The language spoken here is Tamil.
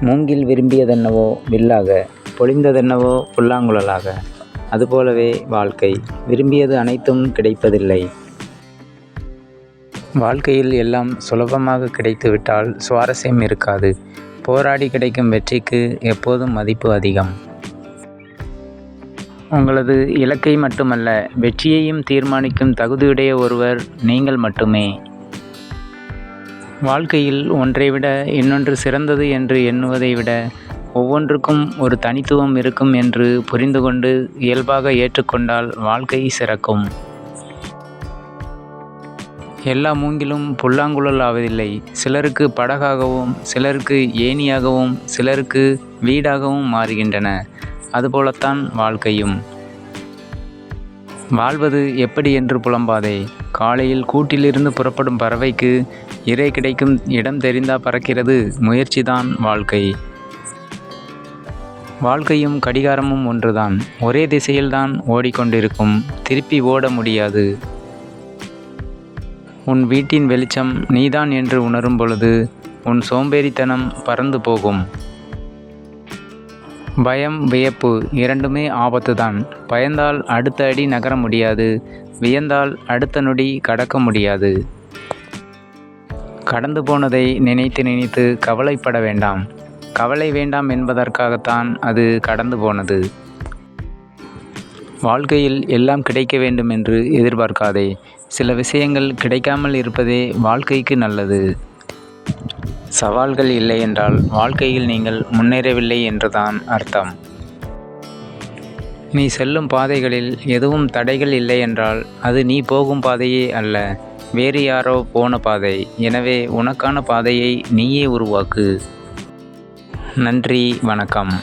மூங்கில் விரும்பியதென்னவோ வில்லாக பொழிந்ததென்னவோ புல்லாங்குழலாக. அதுபோலவே வாழ்க்கை விரும்பியது அனைத்தும் கிடைப்பதில்லை. வாழ்க்கையில் எல்லாம் சுலபமாக கிடைத்துவிட்டால் சுவாரஸ்யம் இருக்காது. போராடி கிடைக்கும் வெற்றிக்கு எப்போதும் மதிப்பு அதிகம். உங்களது இலக்கை மட்டுமல்ல வெற்றியையும் தீர்மானிக்கும் தகுதியுடைய ஒருவர் நீங்கள் மட்டுமே. வாழ்க்கையில் ஒன்றை விட இன்னொன்று சிறந்தது என்று எண்ணுவதை விட ஒவ்வொன்றுக்கும் ஒரு தனித்துவம் இருக்கும் என்று புரிந்து கொண்டு இயல்பாக ஏற்றுக்கொண்டால் வாழ்க்கை சிறக்கும். எல்லா மூங்கிலும் புல்லாங்குழல் ஆவதில்லை. சிலருக்கு படகாகவும் சிலருக்கு ஏணியாகவும் சிலருக்கு வீடாகவும் மாறுகின்றன. அதுபோலத்தான் வாழ்க்கையும். வாழ்வது எப்படி என்று புலம்பாதே. காலையில் கூட்டிலிருந்து புறப்படும் பறவைக்கு இறை கிடைக்கும் இடம் தெரிந்தா பறக்கிறது முயற்சிதான் வாழ்க்கை. வாழ்க்கையும் கடிகாரமும் ஒன்றுதான். ஒரே திசையில்தான் ஓடிக்கொண்டிருக்கும். திருப்பி ஓட முடியாது. உன் வீட்டின் வெளிச்சம் நீதான் என்று உணரும் பொழுது உன் சோம்பேறித்தனம் பறந்து போகும். பயம் வியப்பு இரண்டுமே ஆபத்து தான் பயந்தால் அடுத்த அடி நகர முடியாது. வியந்தால் அடுத்த நொடி கடக்க முடியாது. கடந்து போனதை நினைத்து நினைத்து கவலைப்பட வேண்டாம். கவலை வேண்டாம் என்பதற்காகத்தான் அது கடந்து போனது. வாழ்க்கையில் எல்லாம் கிடைக்க வேண்டும் என்று எதிர்பார்க்காதே. சில விஷயங்கள் கிடைக்காமல் இருப்பதே வாழ்க்கைக்கு நல்லது. சவால்கள் இல்லை என்றால் வாழ்க்கையில் நீங்கள் முன்னேறவில்லை என்றுதான் அர்த்தம். நீ செல்லும் பாதைகளில் எதுவும் தடைகள் இல்லை என்றால் அது நீ போகும் பாதையே அல்ல வேறு யாரோ போன பாதை. எனவே உனக்கான பாதையை நீயே உருவாக்கு. நன்றி வணக்கம்.